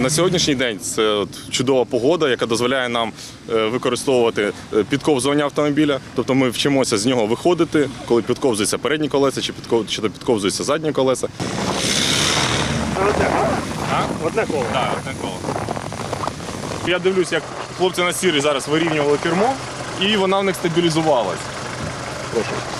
На сьогоднішній день це чудова погода, яка дозволяє нам е, використовувати е, підковзування автомобіля. Тобто ми вчимося з нього виходити, коли підковзуються передні колеса чи підковзуються задні колеса. Одне коло. Так, одне коло. Я дивлюсь, як хлопці на сірі зараз вирівнювали кермо, і вона в них стабілізувалась. Прошу.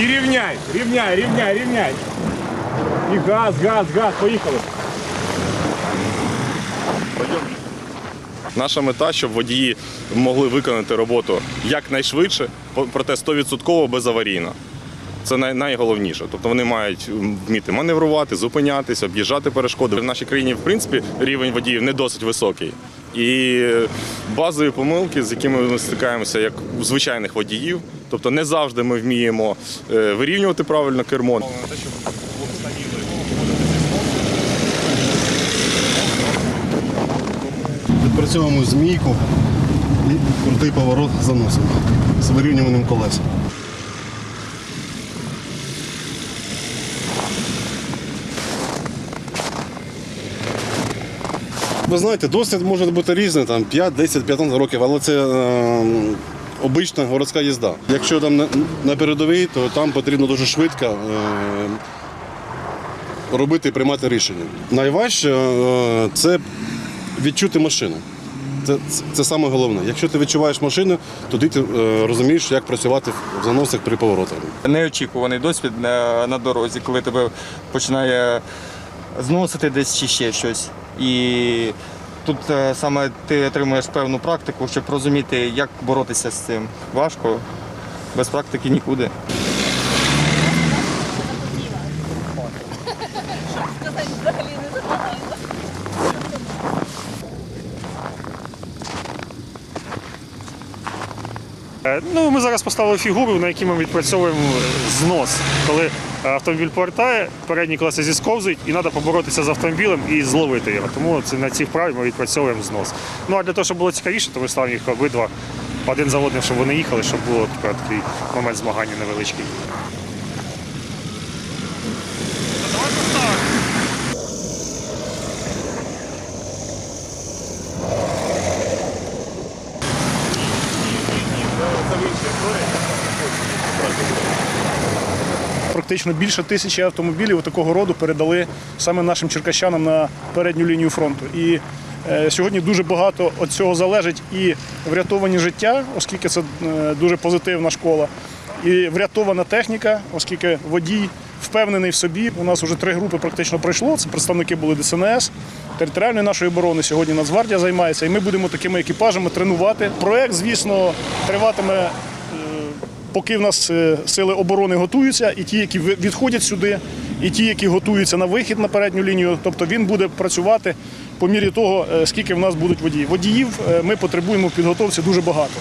І рівняй, рівняй, рівняй, рівняй. І газ, газ, газ, поїхали. Наша мета, щоб водії могли виконати роботу якнайшвидше, проте 100% безаварійно. Це най- найголовніше. Тобто вони мають вміти маневрувати, зупинятися, об'їжджати перешкоди. В нашій країні, в принципі, рівень водіїв не досить високий. І базові помилки, з якими ми стикаємося, як у звичайних водіїв, тобто не завжди ми вміємо е, вирівнювати правильно кермо. Відпрацьовуємо змійку і крутий поворот заносимо з вирівнюванням колес. Ви знаєте, досвід може бути різний, там 5, 10, 15 років, але це е, обична городська їзда. Якщо там на, передовій, то там потрібно дуже швидко е, робити і приймати рішення. Найважче е, це відчути машину. Це, це, саме головне. Якщо ти відчуваєш машину, тоді ти е, розумієш, як працювати в заносах при поворотах. неочікуваний досвід на дорозі, коли тебе починає зносити десь чи ще щось. І тут е, саме ти отримуєш певну практику, щоб розуміти, як боротися з цим. Важко, без практики нікуди. Е, Ну, ми зараз поставили фігуру, на якій ми відпрацьовуємо знос. Коли автомобіль повертає, передні колеса зісковзують, і треба поборотися з автомобілем і зловити його. Тому це на цій вправі ми відпрацьовуємо знос. Ну а для того, щоб було цікавіше, то ми ставимо їх обидва один за одним, щоб вони їхали, щоб було такий момент змагання невеличкий. Практично більше тисячі автомобілів такого роду передали саме нашим черкащанам на передню лінію фронту. І е, сьогодні дуже багато від цього залежить і врятовані життя, оскільки це е, дуже позитивна школа, і врятована техніка, оскільки водій впевнений в собі. У нас вже три групи практично пройшло. Це представники були ДСНС, територіальної нашої оборони. Сьогодні Нацгвардія займається, і ми будемо такими екіпажами тренувати. Проект, звісно, триватиме поки в нас е, сили оборони готуються, і ті, які відходять сюди, і ті, які готуються на вихід на передню лінію, тобто він буде працювати по мірі того, е, скільки в нас будуть водії. Водіїв е, ми потребуємо в підготовці дуже багато.